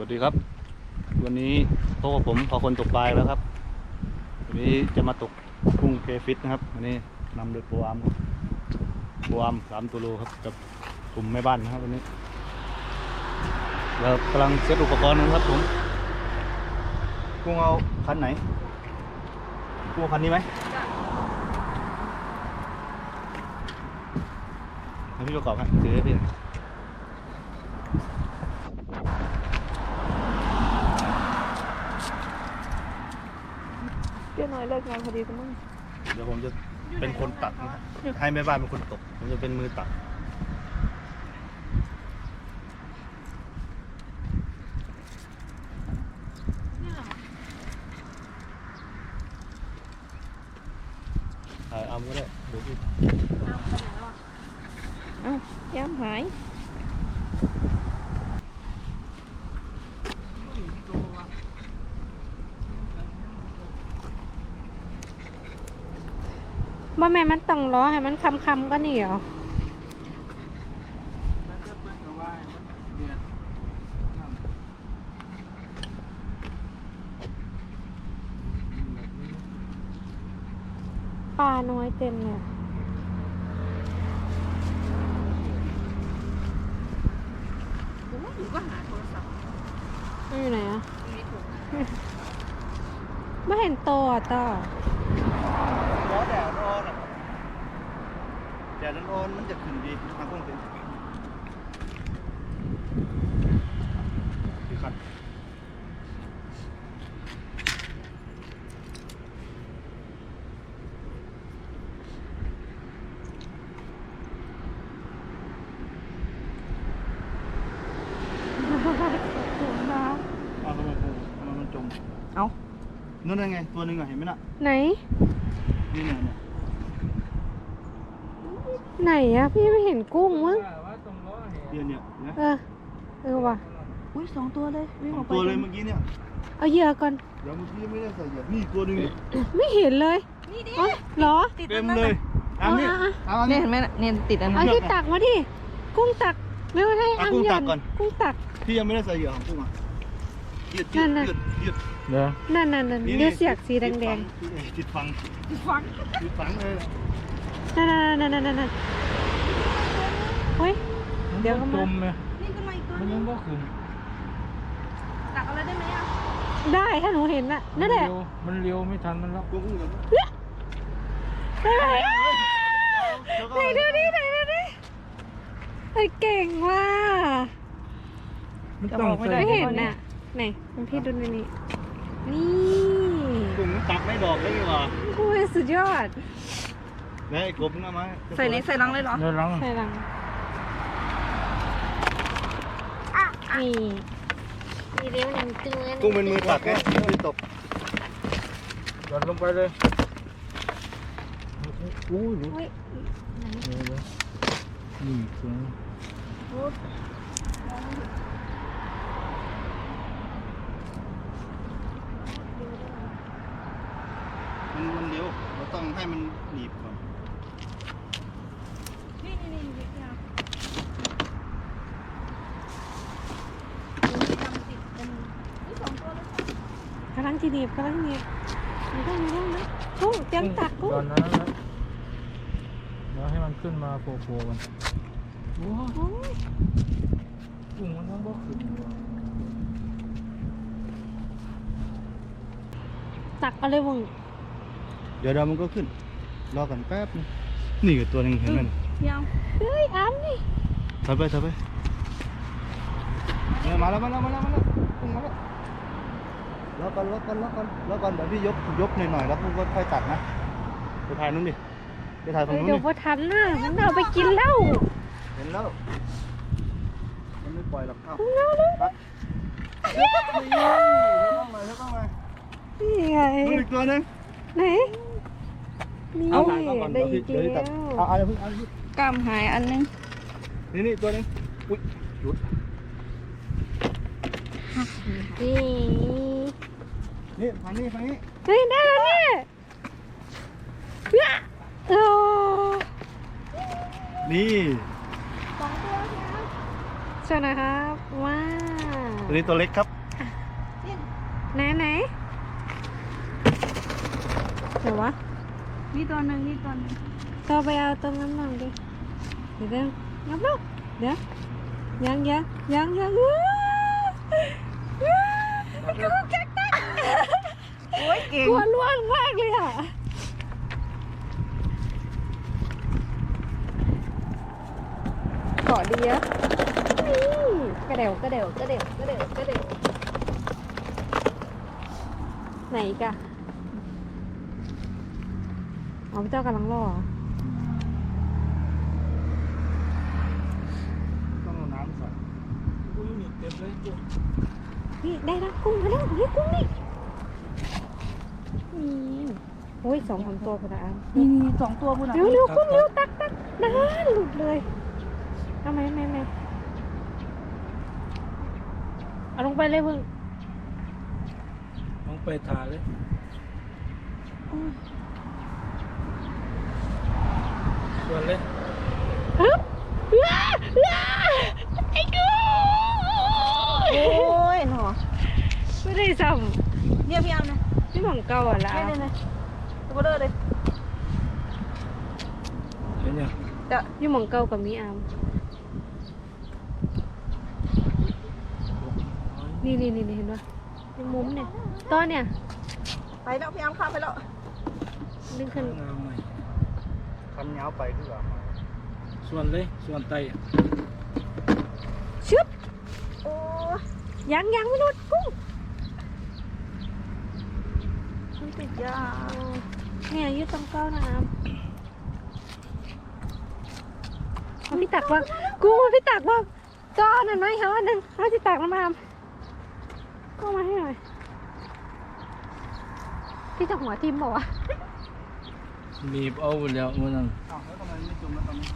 วัสดีครับ วันนี้พบกับผมพอคนตกปลายแล้วครับ วันนี้จะมาตกกุ้งเคฟิตนะครับวันนี้นำโดยปรอามปรอามสามตัวโลครับกับกลุ่มแม่บ้านนะครับวันนี้เรากำลังเซตอุปกรณ์นะครับผมกุ้งเอาคันไหนกุ้งคันนี้ไหมให้พี่ประกอบครับถือให้พี่หน่อย เจ้าน้อยเลิกงาน พอดีคุณมึงเดี๋ยวผมจะเป็นคนตัดนะครับให้แม่บ้านเป็นคนตก ผมจะเป็นมือตัดถ่ายเอาก็ได้เดี๋ยวพี่เอ้าย้ำหาย บ่แม่นมันต้องล้อให้มันคำคำๆก็นี่เหรอปลาน้อยเต็มเลยหรือว่าหาโทรศัพท์มันอยู่ไหนอะมีถุงไม่เห็นโตอะต่อ ร้อนแดดร้อนอะแดดร้อนมันจะขึ้นดีทางพวกเป็นดีครับ เอาทำไมปูทำไมมันจม เอ้า นั่นไงตัวหนึงอะเห็นไหมน่ะไหน นี่เนี่ยเนี่ยไหนอะพี่ไม่เห็นกุ้งมั้งเดี๋ยวเนี่ยนะเออเออว่ะอุ้ยสองตัวเลยวิ่งสออองกไปตัวเลยเมื่อกี้เนี่ยเอาเหยื่อก่อนเดี๋ยวเมื่อกี้ไม่ได้ใส่เหยียบนี่ตัวหนึงเนี่ยไม่เห็นเลยนี่ดิอ๋อเหรอติดเต็มนั่นเลน่ะยอันนี้เอาอะเอาอันเนี่นี้ ยเห็นไหมน่ะเนี่ยติดอันเอานั้นที่ตักมาดิกุ้งตักเร็วให้เอาอังกุ้งหตัยักนก่อน กุ้งตักพี่ยังไม่ได้ใส่เหยื่อของกุ้งอะ ยืดยืนั่ดนน่ะยืดยืดเดี๋ยวนั่นนั่นนั่นนี่เลือดเสียกสีแดงแดงติดฟังฟังติดฟังเลยๆนั่นนั่นนั่นนั่นนั่นเฮ้ยเดี๋ยวเขามาจมไหมนี่ขึ้นมาอีกตัวมันนึยังงบ่ขึ้นตักเอาเลยได้ไหมอะได้ถ้าหนูเห็นน่ะนั่นแหละมัเร็วมันเร็วไม่ทันมันแล้วกุ้งกุ้งเดี๋ยวได้ไหมเดี๋ยวก็ไหนดูดิไหนดูดิไอ้เก่งว่ะมันต้องใส่ไม่เห็นน่ะ ไหนคุณพี่ดูในนี้ นี่กุ้งตักไม่ดอกเลยดีกว่าโอ้ยสุดยอด แล้วไอ้กบมึงเอามาใส่นี้ใส่ลังเลยเหรอ เดี๋ยวหลังใช่ลังนี่มีเลี้ยวหนึ่งตัวกุ้งเป็นมือตักไงมือตกหย่อนลงไปเลยโอ้ยหลุดเฮ้ยเดี๋ยวเดี๋ยวนี่ตรงนี้ มันมันเร็วเรา ต้องให้มันหนีบก่อน นี่นี่นี่นี่ยาวติดเป็นอุ้ยสองตัวเลยกำลังจีนีบกำลังจีนีบมีต้องมีต้องนะกุ้งเตรียมตักกุ้หย่อนนั้นแล้วเดี๋ยวให้มันขึ้นมาโผล่ๆกันว้าวโอ้ยกุ้งมันยังบ่ขึ้นตักเอาเลยมึง เดี๋ยวเดี๋ยวมันก็ขึ้น รอกันแป๊บนึงนี่ก็ตัวหนึงเห็นไหมยาวเฮ้ยอ้ำนี่ถอยไปถอยไปเนี่ยมาแล้วมาแล้วมาแล้วมาแล้วกุ้งมาแล้วรอก่อนรอก่อนรอก่อนรอก่อนเดี๋ยวพี่ยกยกหน่อยหน่อยๆแล้วกุ้งก็ค่อยตัดนะไปถ่ายนู้นดิไปถ่ายฝั่งเฮ้ยนู้นเดี๋ยวดิ พอทันนะมันเอาไปกินแล้วเห็นแล้วมันไม่ปล่อยหรอกเอ้าเร็วเร็วตัดเฮ้ยเธอต้องหน่อยเธอต้องหน่อยนี่ไงนู่นอีกตัวหนึงไหน นี่เอาถ่ายก่อนก่อนได้เดี๋ยวอีพี่กเดี๋ยวแล้พี่ตัดวเอาเอาอย่าเพิ่งเอาอย่าเพิ่งกล้ามหายอันนึงนี่นี่ตัวหนึงอุ้ยหลุดนี่นี่ฝั่งนี้ฝั่งนี้เฮ้ยได้แล้วเนี่ยเฮ้ยโอ้นี่ใช่นะครับว้าวตัวนี้ตัวเล็กครับไหนไหนเดี๋ยววะ นี่ตัวหนึ่งนี่ตัวหนึ่งต่อไปเอาตรงนั้นบ้างดิเดี๋ยวเดี๋ยวงับลูกเดี๋ยวยังยังยังยังว้าวว้าวกูจักตักโอ้ยเก่งกลัวล่วงมากเลยอะเกาะดีอะนี่กระเดวกระเดวกระเดวกระเดวกระเดวไหนอีกอะ อ๋อพี่เจ้ากำลังรอเหรอต้องเอาน้ำใส่กูอยู่นี่เต็มเลยกูนี่ได้แล้วกุ้งมาแล้วนี่กุ้งนี่นี่โอ้ยสองสามตัวพอละอันนี่นี่สองตัวบุญอะเร็วเร็วกุ้งเร็วตักตักนานหลุดเลยเอาไหมไม่ไม่เอาลงไปเลยเพิ่งลองไปทาเลยส่วนเลย ฮึบว้าว้าไอ้กุ้งโอ้ยหนอไม่ได้ซ้เนี่ยพี่เอานะำพี่หม่องเก่าอะละนี่นี่นี่ตัวเบล อเลยเห็นยังจะพี่หม่องเก่ากับมีอามนี่นี่นี่เห็นปะในมุมเนี่ยต้นเนี่ยไปแล้วพี่เอาข้ามไปแล้วดึงขึ้นงามใหม่คันยาวไปดีกว่าส่วนเลยส่วนไตอะชึบโอ้ยยังยังไม่หลุดกุ้งมันติดยาเนี่ยยืดตรงเก้านะอามเอาพี่ตักว่างกุ้งเอาพี่ตักว่างก็เอาหน่อยไหมคะอันหนึ่งเอาพี่ตักน้ำอามก็เอามาให้หน่อยพี่จะหัวทิมบอกว่า วะหนีบเอาแล้วเมื่อนั้นอ้าวแล้วทำไมไม่จุ่มแล้วตอนนี้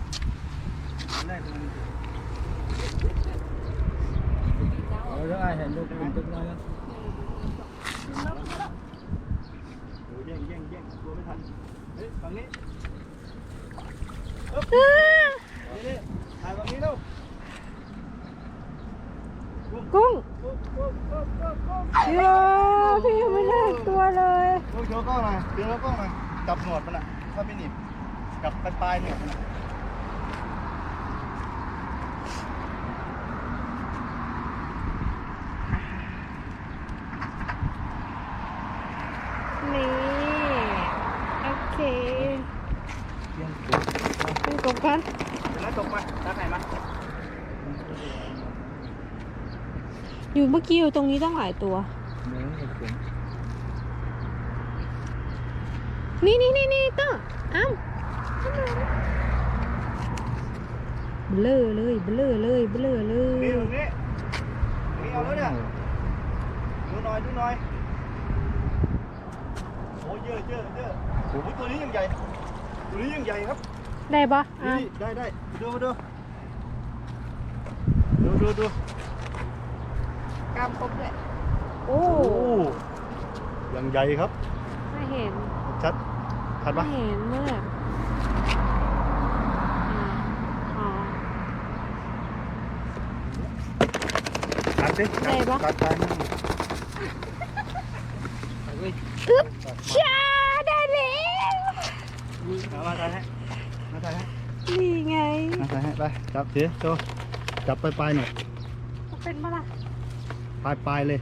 ตอนแรกมันจุ่มเอาแล้วไอ้เห็นลูกคุณตึกน้อยนะโอ้ยแย่งแย่งแย่งตัวไม่ทันเฮ้ยฝั่งนี้อ้านี่นี่ถ่ายฝั่งนี้เร็วกุ้งปุ๊บปุ๊บปุ๊บปุ๊บปุ๊บเดี๋ยวพี่ยังไม่ได้ตัวเลยลูกโชว์กล้องหน่อยเดี๋ยวกล้องหน่อยจับหนวดมันอะ ถ้าไม่หนีบจับปลายๆหนวดมันอะนี่โอเคเยี่ยมเป็นกบกันเดี๋ยวนะตกมาตาไหนมาอยู่เมื่อกี้อยู่ตรงนี้ตั้งหลายตัว เนื้อกับผม นี่นี่นี่นี่ต้าอ้ำเบลอ เลยเบลอเลยเบลอเลนี่ยตรงนี้ตรงนี้เอาแล้วเนี่ยดูหน่อยดูหน่อยโอ้ยเยอะเยอะเยอะโอ้ยตัวนี้ยังใหญ่ตัวนี้ยังใหญ่ครับได้ปะนี่อ้ำนี่ได้ได้ดูดูดูดูดูกล้ามครบเลยโอ้โอ้ยังใหญ่ครับไม่เห็นชัดชัดไม่ปะเห็นเมื่ออ๋อ ชัด สิได้ปะชัดชัดอึ๊บชาได้แล้วเอามาถ่ายให้มาถ่ายให้นี่ไง มาถ่ายให้ไปจับเสียโชว์จับปลายปลายๆหน่อยเป็นปะล่ะปลายปลายๆเลย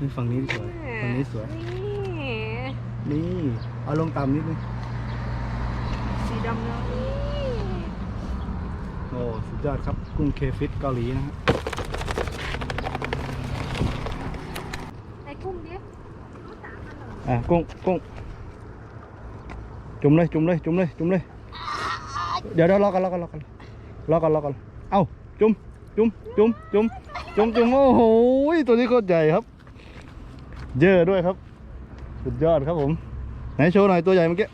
นี่ฝั่งนี้สวยฝั่งนี้สวย นี่นี่ เอาลงต่ำนิดนึง สีดำเนาะ โอ้สุดยอดครับกุ้งเคฟิตเกาหลีนะฮะไอ้กุ้งเนี้ยอะกุ้งกุ้งจุ่มเลยจุ่มเลยจุ่มเลยจุ่มเลยเดี๋ยวเดี๋ยวรอกันรอกันรอกันรอกันรอกันเอ้าจุ่มจุ่มจุ่มจุ่มจุ่มจุ่มโอ้โหตัวนี้โคตรใหญ่ครับเยอะด้วยครับ สุดยอดครับผมไหนโชว์หน่อยตัวใหญ่เมื่อกี้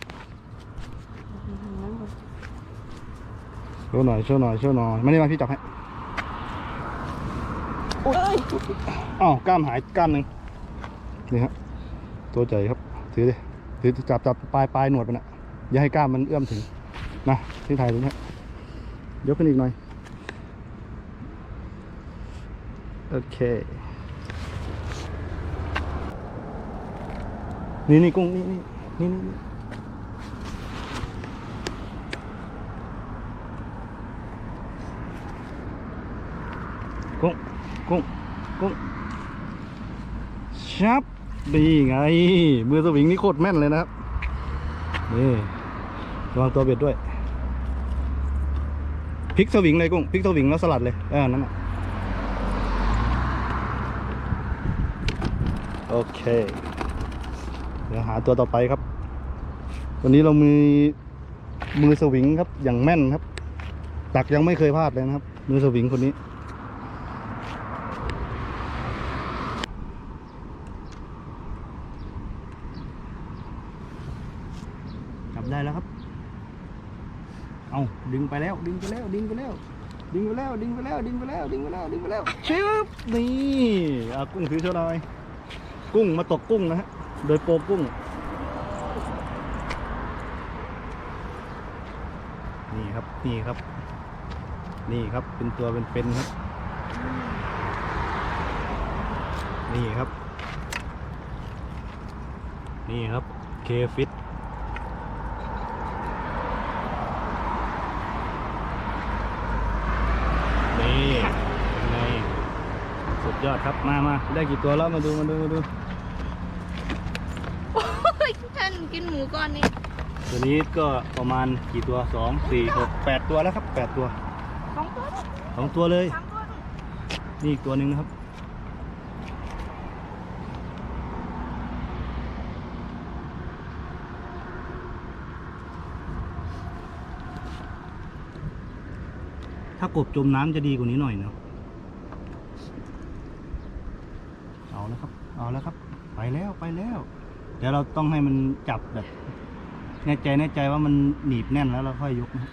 ชว์หน่อยโชว์หน่อยโชว์หน่อยมานี่มาพี่จับให้อ้าวกล้ามหายกล้ามหนึ่งนี่ฮะตัวใหญ่ครับถือดิถือจับจับปลายปลายหนวดมันอะอย่าให้กล้ามมันเอื้อมถึงนะที่ถ่ายตรงนี้ยกขึ้นอีกหน่อยโอเค นี่นี่กุ้งนี่นี่นี่นี่ กุ้งกุ้งกุ้งชับดีไงมือสวิงนี่โคตรแม่นเลยนะครับนี่ระวังตัวเบ็ดด้วยพลิกสวิงเลยกุ้งพลิกสวิงแล้วสลัดเลยเออนั่นแหะโอเคเดี๋ยวหาตัวต่อไปครับ วันนี้เรามีมือสวิงครับอย่างแม่นครับตักยังไม่เคยพลาดเลยนะครับ มือสวิงคนนี้ จับได้แล้วครับ เอาดึง ไปแล้ว ดึงไปแล้ว ดึงไปแล้ว ดึงไปแล้ว ดึงไปแล้ว ดึงไปแล้ว ดึงไปแล้ว ดึงไปแล้วชึบนี่เอากุ้งถือเท่าหน่อยกุ้งมาตกกุ้งนะฮะ โดยโปรกุ้ง นี่ครับ นี่ครับ นี่ครับ เป็นตัวเป็นๆครับ นี่ครับ นี่ครับ เคฟิต นี่เป็นไง สุด ยอดครับมามาได้กี่ตัวแล้วมาดูมาดูมาดูโอ้ยท่านกินหมูก่อนนี่ตัวนี้ก็ประมาณกี่ตัวสองสี่หกแปดตัวแล้วครับแปดตัวสองตัวสองตัวเลย สามตัวนี่อีกตัวหนึ่งนะครับ ถ้ากบจมน้ำจะดีกว่านี้หน่อยเนาะ เอา แล้วครับเอาแล้วครับ ไปแล้วไปแล้ว เดี๋ยวเราต้องให้มันจับแบบแน่ใจแน่ใจว่ามันหนีบแน่นแล้วเราค่อยยกนะครับ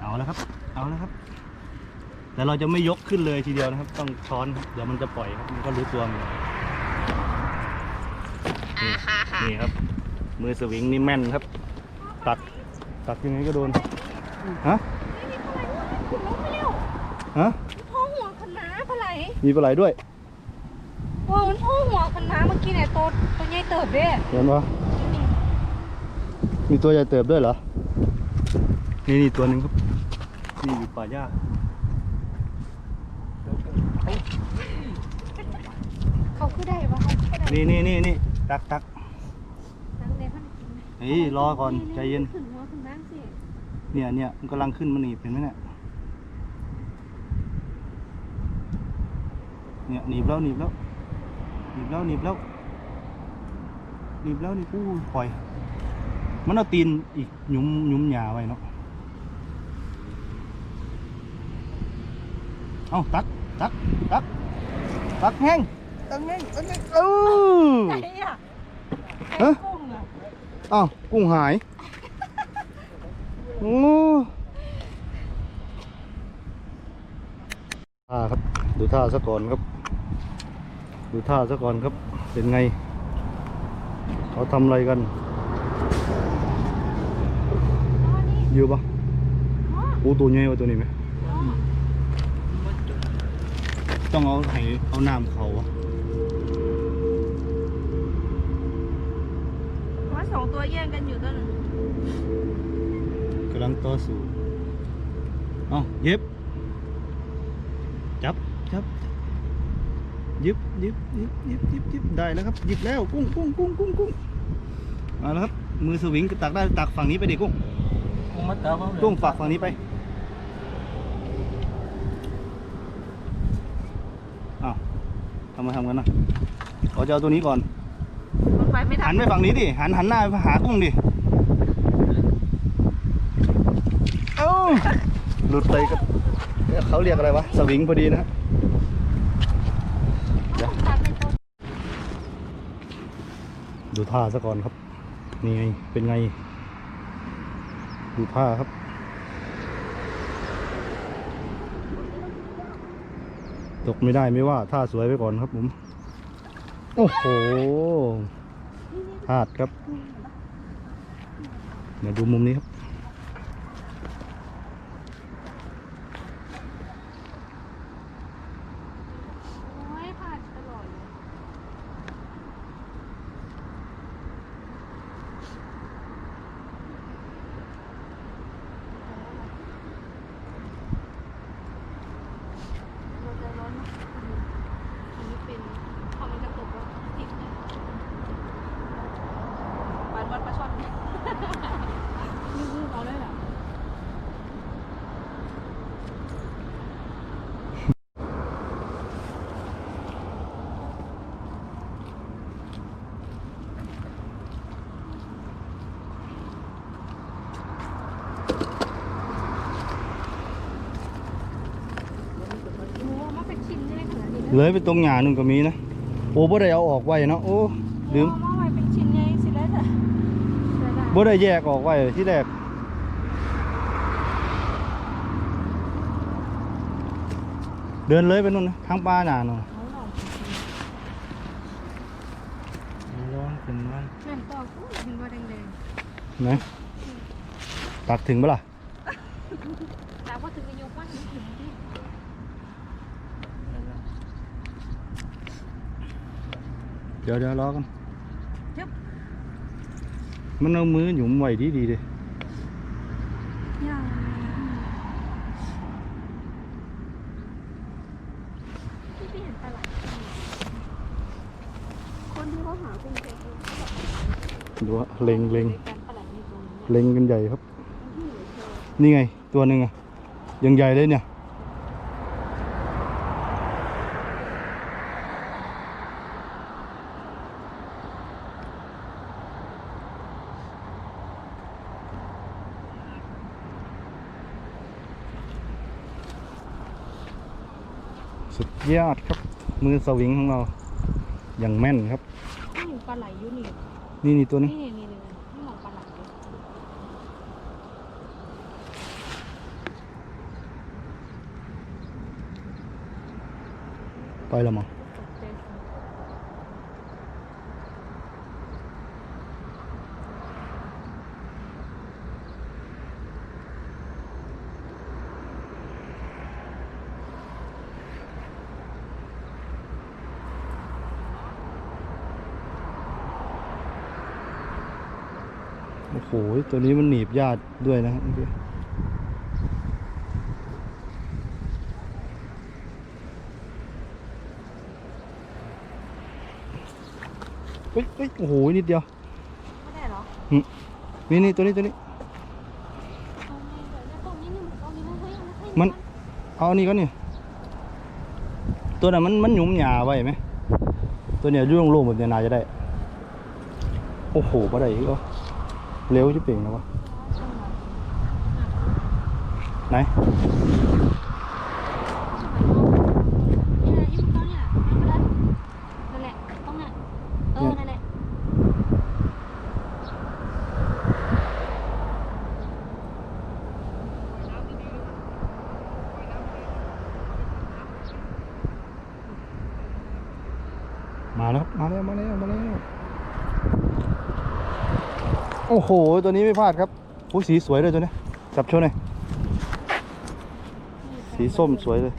เอาแล้วครับ เอาแล้วครับ แต่เราจะไม่ยกขึ้นเลยทีเดียวนะครับ ต้องช้อนครับเดี๋ยวมันจะปล่อยครับมันก็รู้ตัวมันนี่นี่ครับ มือสวิงนี่แม่นครับ ตักตักยังไงก็โดนฮะฮะพ่อหัวคณะปลาไหลมีปลาไหลด้วยโอ้มัน พ่อหัวคณะเมื่อกี้เนี่ยตัวตัวใหญ่เติบเด้เห็นปะมีตัวใหญ่เติบด้วยเหรอ นี่นี่ตัวหนึ่งครับ นี่อยู่ป่าหญ้าเขาคือได้ปะเขาคือได้นี่นี่นี่นี่ตักตักนั่งเลยท่านนี่รอก่อนใจเย็น ขึ้นหัวขึ้นน้ำสิเนี่ยเนี่ยมันกำลังขึ้นมาหนีบเห็นไหมเนี่ย เนี่ยหนีบแล้วหนีบแล้ว หนีบแล้วหนีบแล้วหนีบแล้วนี่ปู้ปล่อย มันเอาตีนอีกหยุ้มหยุ้มหยาไว้เนาะเอาตักตักตักตักแห้งตักแห้งตักแห้งเออไอ้อะฮะไอ้กุ้งอะอ้าวกุ้งหายโอ้ท่าครับ ดูท่าซะก่อนครับ ดูท่าซะก่อนครับ เป็นไง เขาทำอะไรกันอ๋อนี่อยู่ปะอ๋อโอ้ตัวใหญ่กว่าตัวนี้ไหมอ๋อต้องเอาไห้เอาน้ำเขาอะว่าสองตัวแย่งกันอยู่ต้นกำลังต่อสู้เอาเย็บ จับจับ ยิบยิบยิบยิบยิบยิบได้แล้วครับหยิบแล้วกุ้งกุ้งกุ้งกุ้งกุ้งมาแล้วครับมือสวิงตักได้ตักฝั่งนี้ไปดิกุ้งกุ้งมัดตาเขาเลยกุ้งฝากฝั่งนี้ไปอ้าวทำไมทำกันนะเราจะเอาตัวนี้ก่อนมันไปไม่ทัหันนไปฝั่งนี้ดิหันหันหน้าไปหากุ้งดิเอ้าหลุดไปก็เขาเรียกอะไรวะสวิงพอดีนะฮะเดี๋ยว ตัดในตัว ผ้าซะก่อนครับ นี่ไง เป็นไง ดูผ้าครับ ตกไม่ได้ไม่ว่าท่าสวยไปก่อนครับผม โอ้โหพลาดครับ เดี๋ยวดูมุมนี้ครับ น สักชิ้นได้ขนาดนี้ เลยไปตรงหญ้านู่นก็มีนะ โอ้บ่ได้เอาออกไว้เนาะ โอ้ลืมเอามาไว้เป็นชิ้นใหญ่สิแล้วจ้ะได้ได้บ่ได้แยกออกไว้ที่แรกเดินเลยไปนู่นนะทางป่าหนานู่นเอาหน่อยร้อนขึ้นมันนั่นก็อุ้ยเห็นว่าแดงไหนตักถึงปะล่ะ ๆแต่พอถึงจะยกว่าถึงถึงที่ เดี๋ยวเดี๋ยวรอกันมันเอามือหยุมไว้ดีดีๆเลยย่างที่พี่เห็นตลาดคนที่เขาหากุ้งเต็มดูว่าเล็งเล็งการตลาดในตรงนี้เล็งกันใหญ่ครับ นี่ไงตัวหนึ่งอะยังใหญ่เลยเนี่ย สุด ยอดครับ มือสวิงของเรา อย่างแม่นครับ นี่หนูปลาไหลอยู่นี่นี่นี่ตัวนี้ นี่นี่นี่นี่หนูปลาไหลอยู่ไปแล้วมั้ง ตกใจสิ โอ้โหตัวนี้มันหนีบญาติด้วยนะครับเมื่อกี้เฮ้ยเฮ้ยโอ้โห นิดเดียว ไม่ได้เหรอนี่นี่ตัวนี้ตัวนี้เอาไงเดี๋ยวเนี่ยตรงนี้นี่เอานี่มาเฮ้ยเอามาให้มันเอาอันนี้ก่อนนี่ตัวนั้นมันมันหยุมหยาไว้ไหม ตัวเนี้ยยุ่งโล่งๆแบบเนี้ยนาจะได้ โอ้โหปะได้อีกเหรอ เร็วจะเปล่งแล้ววะไหน เนี่ยยิ้มเขาเนี่ยนั่นแหละต้องเนี่ยเออนั่นแหละ มาแล้วครับมาแล้วมาแล้วมาแล้วโอ้โห ตัวนี้ไม่พลาดครับโอ้สีสวยเลยตัวนี้จับโชว์หน่อยสีส้มสวยเลย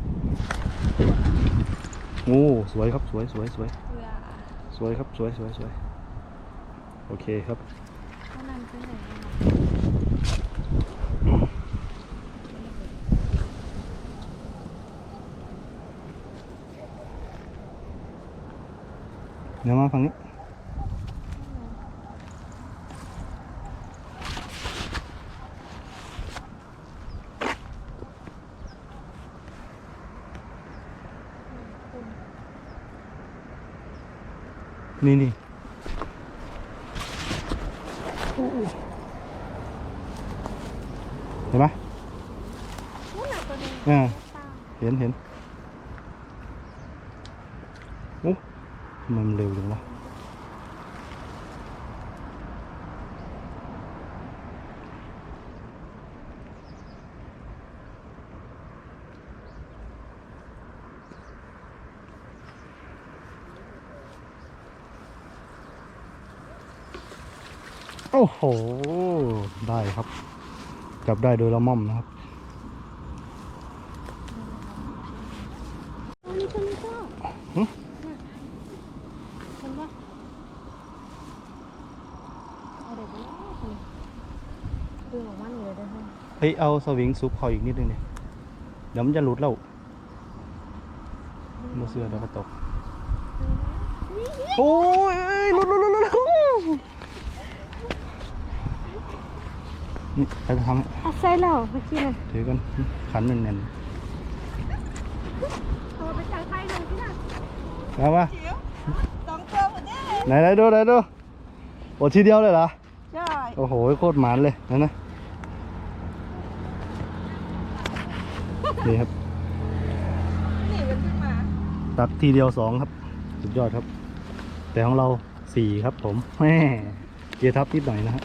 งูสวยครับสวยสวยสวยสวยครับสวยสวยสวยโอเคครับ เขานั่นเป็นไหน เดี๋ยวมาฝั่งนี้ นี่นี่เห็นไหมนู่นน่ะตัวนึงอ่าตาเห็นเห็นโอ้ทำไมมันเร็วจังวะ โอ้โห ได้ครับ จับได้โดยละม่อมนะครับตัวนี้ตัวนี้ก็หึเห็นปะเอาเด็กไปแล้วคนดึงออกมาหนึ่งเลยได้ไหมเฮ้ยเอาสวิงซุปเขาอีกนิดนึงเนี่ยเดี๋ยวมันจะหลุดแล้วมือเสือเดี๋ยวก็ตกโอ้ยเอ้ยหลุดหลุดหลุดหลุด นี่ใครจะทเอาใส่แล้วเมื่อกี้เลยำถือกันขันแน่นเอาไปสั่งไทยหนึ่งที่น่ะๆเอามาไหนไหนดูไหนดูโอ้ทีเดียวเลยเหรอ ใช่ โอ้โหโคตรหมานเลยนั่นนะนี่ครับนี่มันขึ้นมาตักทีเดียวสองครับสุดยอดครับ แต่ของเราสี่ครับผมแม่เกียร์ทับนิดหน่อยนะฮะ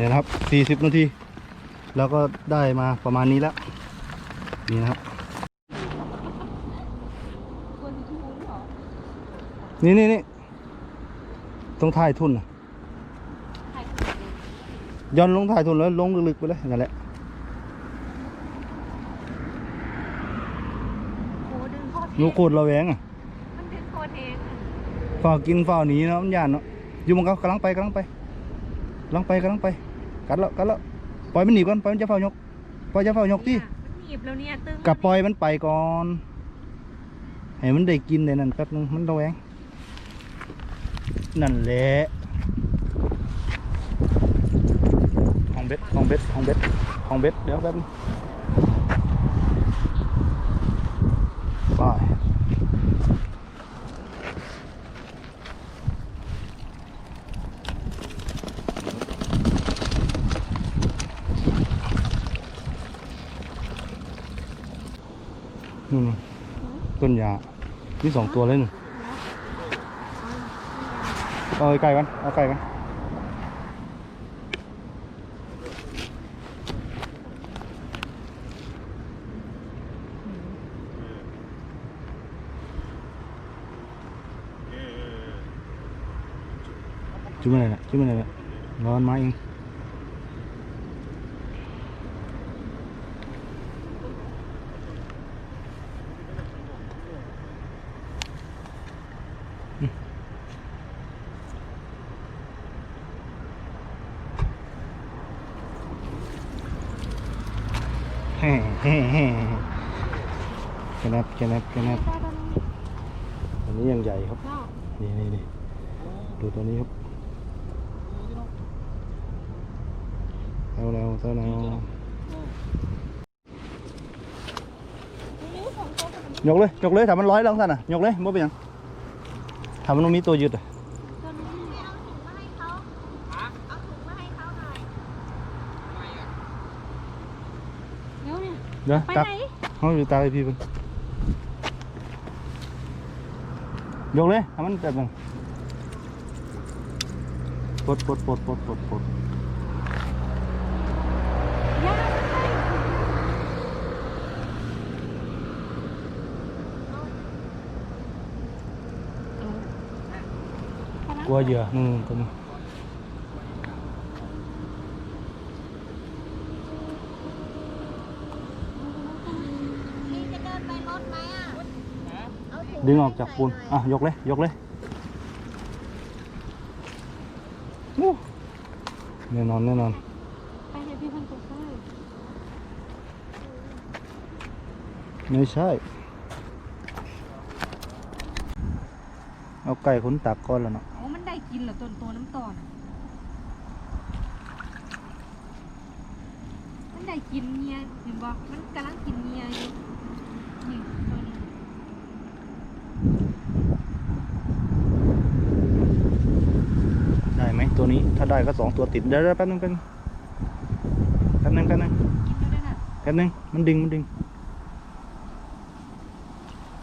เนี่ยนะครับสี่สิบนาที แล้วก็ได้มาประมาณนี้แล้ว นี่นะครับ นี่นี่นี่ตรงท้ายทุนน่ะย้อนลงท้ายทุนแล้วลงลึกๆไปเลยนั่นแหละโอ้ดึงโคตรหนูโคตรระแวงอะมันดึงโคตรเองฝ่ากินฝ่าหนีเนาะมันยานเนาะอยู่มันก็กำลังไปกำลังไปกำลังไปกำลังไป กัดแล้วกัดแล้วปล่อยมันหนีก่อนปล่อยมันจะเฝ้ายกปล่อยจะเฝ้ายกที่มันหนีบแล้วเนี่ยตึงกับปล่อยมันไปก่อนให้มันได้กินในนั้นแป๊บนึงมันระแวงนั่นแหละของเบ็ดของเบ็ดของเบ็ดของเบ็ดเดี๋ยวแป๊บนึงไป นู่นน่ะต้นยามีสองตัวเลยหนึ่งเอาไก่กันเอาไก่กันจุ่มอะไรน่ะจุ่มอะไรน่ะร้อนไม้เองแฮ่แฮ่แฮ่แกนับแกนับแกนับอันนี้ยังใหญ่ครับ นี่นี่นี่ดูตัวนี้ครับเอาแล้วเอาแล้วยกเลยยกเลยถ้ามันร้อยแล้วท่านอะยกเลยบ่เป็นหยังถ้ามันบ่มีตัวยึดอะเดี๋ยวเนี่ยเดี๋ยวไปตักไหนเขาอยู่ตาไอพี่เพิ่น ยกเลยถ้ามันแบบนั้นปลดปลดปลดปลดปลดปลดย่ากลัวเหยื่อนู่นตัวนี้ พี่จะเดินไปรถไหมอะ ดึงออกจากปูน อะ ยกเลย ยกเลยอู้แน่นอนแน่นอน ไปให้พี่เพันตัวใช่ไม่ใช่ เอาไก่ขนตักก่อนแล้วเนาะโอ้มันได้กินเหรอตัวตัวน้ำตอนมันได้กินเมียเห็นบอกมันกำลังกินเมียอยู่นี่ตัวนี้ ได้ไหมตัว นี้ ถ้าได้ก็สองตัวติดเดี๋ยวเดี๋ยวแป๊บนึงแป๊บนึงแป๊บนึงแป๊บนึงกินแล้วด้วยน่ะแป๊บนึงมันดึงมันดึง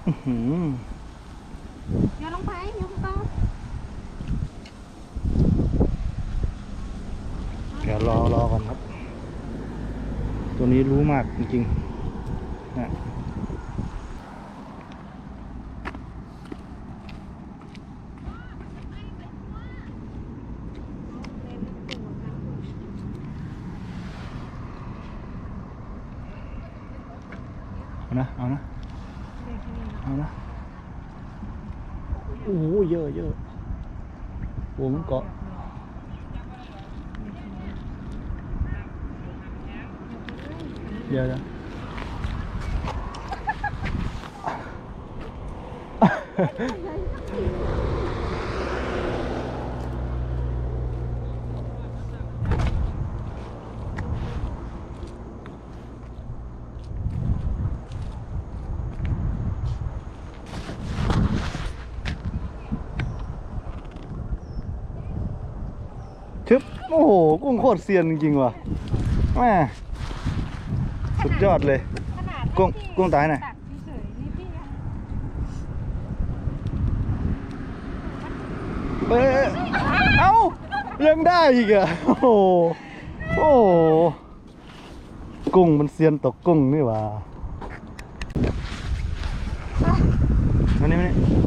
อื้อหือเดี๋ยวลงไปเดี๋ยวลงไปเดี๋ยวรอรอก่อนครับ ตัวนี้รู้มากจริงๆนะเอานะ เอานะ เอานะ โอ้โหเยอะเยอะ โอ้มั ชึบโอ้โห กุ้งโคตรเซียนจริงว่ะแม่สุดยอดเลยกุ้งกุ้งตายหน่อเอ้เอ้ายังได้อีกอะโอ้โหโอ้กุ้งมันเซียนตกกุ้งนี่ว่ามานี่มานี่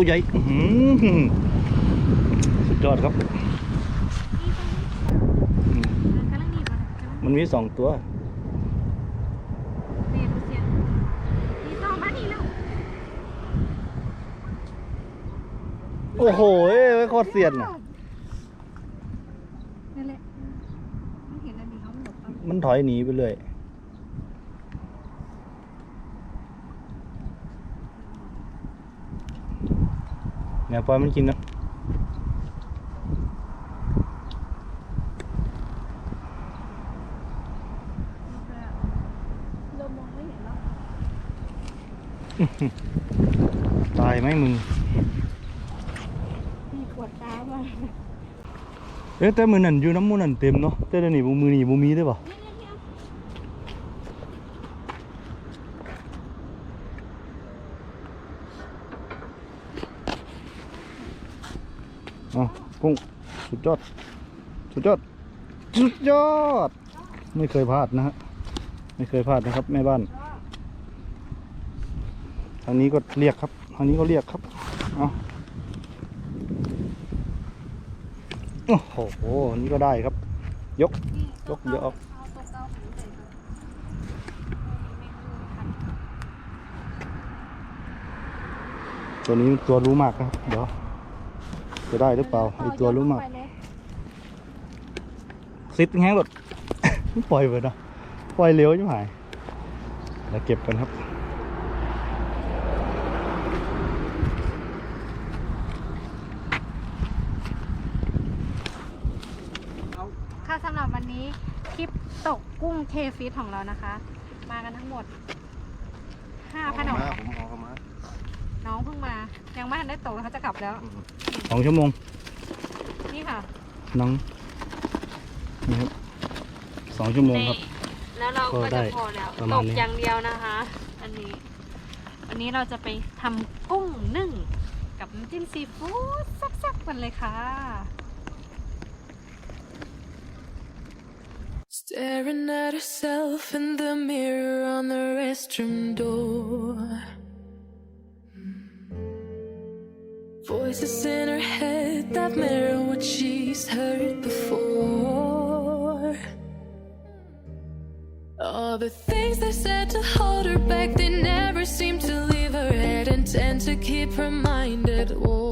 ตัวใหญ่อื้อหือสุดยอดครับอืมกำลังดีป่ะกำลังมันมีสองตัวเรียนรู้เสียงนี่ต่อมานี่แล้วโอ้โหเอ้ยโคตรเซียนอะนั่นแหละมันเห็นอันนี้เขาหลบปั๊บมันถอยหนีไปเลย เนี่ยปล่อยมันกินนะเรามองไม่เห็นแล้วตายไหมมึงมีปวดตามาเอ๊ะแต่มือนั่นอยู่น้ำมูนั่นเต็มเนาะแต่เดี๋ยวนี้บ่มือนี่บ่มีได้ป่ะ อ๋อกุ้งสุดยอด สุดยอด สุดยอด ไม่เคยพลาดนะฮะ ไม่เคยพลาดนะครับแม่บ้าน ทางนี้ก็เรียกครับ ทางนี้ก็เรียกครับ เอาโอ้โห นี่ก็ได้ครับ ยก ยกเยอะตัวนี้ตัวรู้มากครับ เดี๋ยว จะได้หรือเปล่าไอตัวรู้มากไปเลยซิดแห้งหลดปล่อยไปเนาะปล่อยเร็วใช่ไหมแล้วเก็บกันครับค่ะสำหรับวันนี้คลิปตกกุ้งเคฟิตของเรานะคะ มากันทั้งหมดห้าพันหนอน้องเพิ่งมา ยังไม่ทันได้ตกเลยเขาจะกลับแล้ว สองชั่วโมง นี่ค่ะน้องนี่ครับสองชั่วโมงครับแล้วเราก็ก็ได้จะพอแล้วประตมาณกนี้ อย่างเดียวนะคะ อันนี้ วันนี้เราจะไปทำกุ้งนึ่ง กับน้ำจิ้มซีฟู้ดแซ่บๆกันเลยค่ะ Staring at herself in the mirror on the restroom door. Voices in her head that mirror what she's heard before. All the things they said to hold her back, they never seem to leave her head and tend to keep her mind at war.